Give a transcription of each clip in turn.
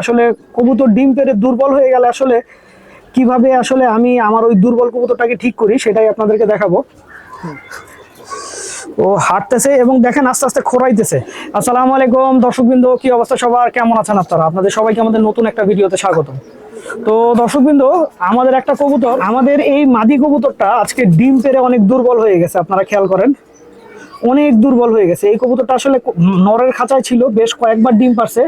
আসলে কবুতর ডিম পেরে দুর্বল হয়ে গেলে আসলে কীভাবে আসলে আমি আমার ওই দুর্বল কবুতরটাকে ঠিক করি, সেটাই আপনাদেরকে দেখাবো। ও হাঁটতেছে এবং দেখেন আস্তে আস্তে খোরাইতেছে আসসালামু আলাইকুম দর্শকবৃন্দ, কি অবস্থা সবার? কেমন আছেন আপনারা? আপনাদের সবাইকে আমাদের নতুন একটা ভিডিওতে স্বাগত তো দর্শকবৃন্দ, আমাদের একটা কবুতর, আমাদের এই মাদি কবুতরটা আজকে ডিম পেরে অনেক দুর্বল হয়ে গেছে, আপনারা খেয়াল করেন। অনেক দুর্বল হয়ে গেছে। এই কবুতরটা আসলে নরের খাঁচায় ছিল, বেশ কয়েকবার ডিম পারছে।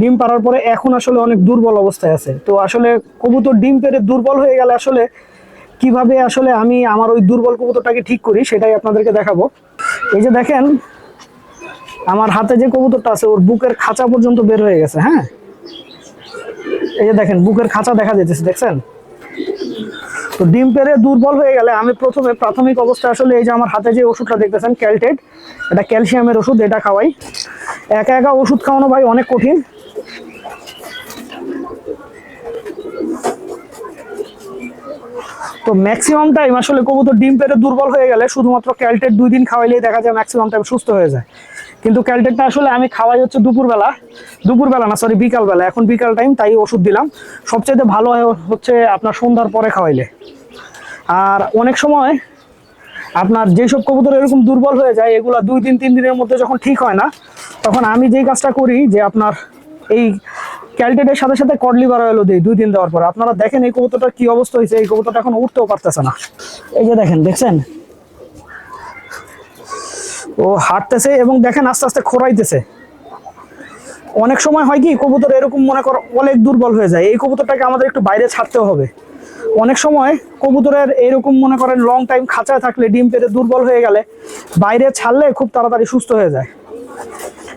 ডিম পাড়ার পরে এখন আসলে অনেক দুর্বল অবস্থায় আছে। তো আসলে কবুতর ডিম পেরে দুর্বল হয়ে গেলে আসলে কীভাবে আসলে আমি আমার ওই দুর্বল কবুতরটাকে ঠিক করি সেটাই আপনাদেরকে দেখাবো। এই যে দেখেন, আমার হাতে যে কবুতরটা আছে, ওর বুকের খাঁচা পর্যন্ত বের হয়ে গেছে হ্যাঁ? এই যে দেখেন, বুকের খাঁচা দেখা যেতেছে দেখছেন? তো ডিম পেরে দুর্বল হয়ে গেলে আমি প্রথমে প্রাথমিক অবস্থায় আসলে এই যে আমার হাতে যে ওষুধটা দেখতেছেন ক্যালটেড এটা ক্যালসিয়ামের ওষুধ, এটা খাওয়াই। একা একা ওষুধ খাওয়ানো ভাই অনেক কঠিন। তো ম্যাক্সিমাম টাইম আসলে কবুতর ডিম পেরে দুর্বল হয়ে গেলে শুধুমাত্র ক্যালটেট দুই দিন খাওয়াইলেই দেখা যায় ম্যাক্সিমাম টাইম সুস্থ হয়ে যায়। কিন্তু ক্যালটেডটা আসলে আমি খাওয়াই হচ্ছে দুপুরবেলা। দুপুরবেলা না সরি বিকালবেলা। এখন বিকাল টাইম তাই ওষুধ দিলাম। সবচেয়ে ভালো হচ্ছে আপনার সন্ধ্যার পরে খাওয়াইলে। আর অনেক সময় আপনার যেসব কবুতর এরকম দুর্বল হয়ে যায়, এগুলো দুই দিন, তিন দিনের মধ্যে যখন ঠিক হয় না, তখন আমি যেই কাজটা করি যে আপনার এই ক্যালটেটের সাথে সাথে কডলি বার এলো দিই, দুই দিন দেওয়ার পর। আপনারা দেখেন এই কবুতরটার কি অবস্থা হয়েছে, এই কবুতরটা এখন উঠতেও পারতেছে না। এই যে দেখেন, দেখছেন? ও হাঁটতেছে এবং দেখেন আস্তে আস্তে খোরাইতেছে অনেক সময় হয় কি, কবুতর এরকম মনে করো অনেক দুর্বল হয়ে যায়, এই কবুতরটাকে আমাদের একটু বাইরে ছাড়তেও হবে। অনেক সময় কবুতরের এরকম মনে করেন লং টাইম খাঁচায় থাকলে, ডিম পেরে দুর্বল হয়ে গেলে, বাইরে ছাড়লে খুব তাড়াতাড়ি সুস্থ হয়ে যায়।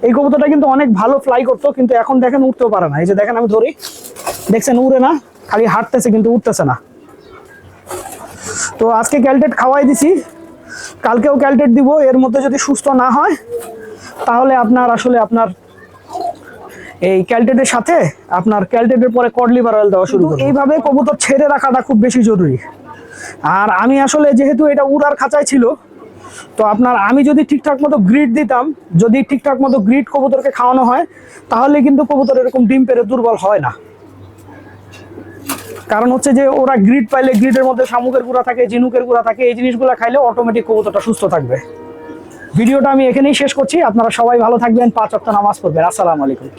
এই কবুতরটা কিন্তু অনেক ভালো ফ্লাই করতো কিন্তু এখন দেখেন উঠতেও পারে না। এই যে দেখেন আমি ধরি দেখছেন উড়ে না খালি হাঁটতেছে কিন্তু উঠতেছে না। তো আজকে ক্যালটেট খাওয়াই দিছি কালকেও ক্যালটেট দিব এর মধ্যে যদি সুস্থ না হয় তাহলে আপনার আসলে আপনার এই ক্যালটেটের সাথে আপনার ক্যালটেটের পরে কড লিভার অয়েল দেওয়া শুরু এইভাবে কবুতর ছেড়ে রাখাটা খুব বেশি জরুরি। আর আমি আসলে যেহেতু এটা উড়ার খাঁচায় ছিল তো আপনার আমি যদি ঠিকঠাক মতো গ্রিড দিতাম, যদি ঠিকঠাক মতো গ্রিড কবুতরকে খাওয়ানো হয়, তাহলে কিন্তু কবুতর এরকম ডিম পেরে দুর্বল হয় না। কারণ হচ্ছে যে ওরা গ্রিড পাইলে গ্রিডের মধ্যে শামুকের গুঁড়া থাকে, ঝিনুকের গুঁড়া থাকে, এই জিনিসগুলো খাইলে অটোমেটিক কবুতরটা সুস্থ থাকবে। ভিডিওটা আমি এখানেই শেষ করছি। আপনারা সবাই ভালো থাকবেন। পাঁচ অক্ট নামাজ পড়বেন। আসসালামু আলাইকুম।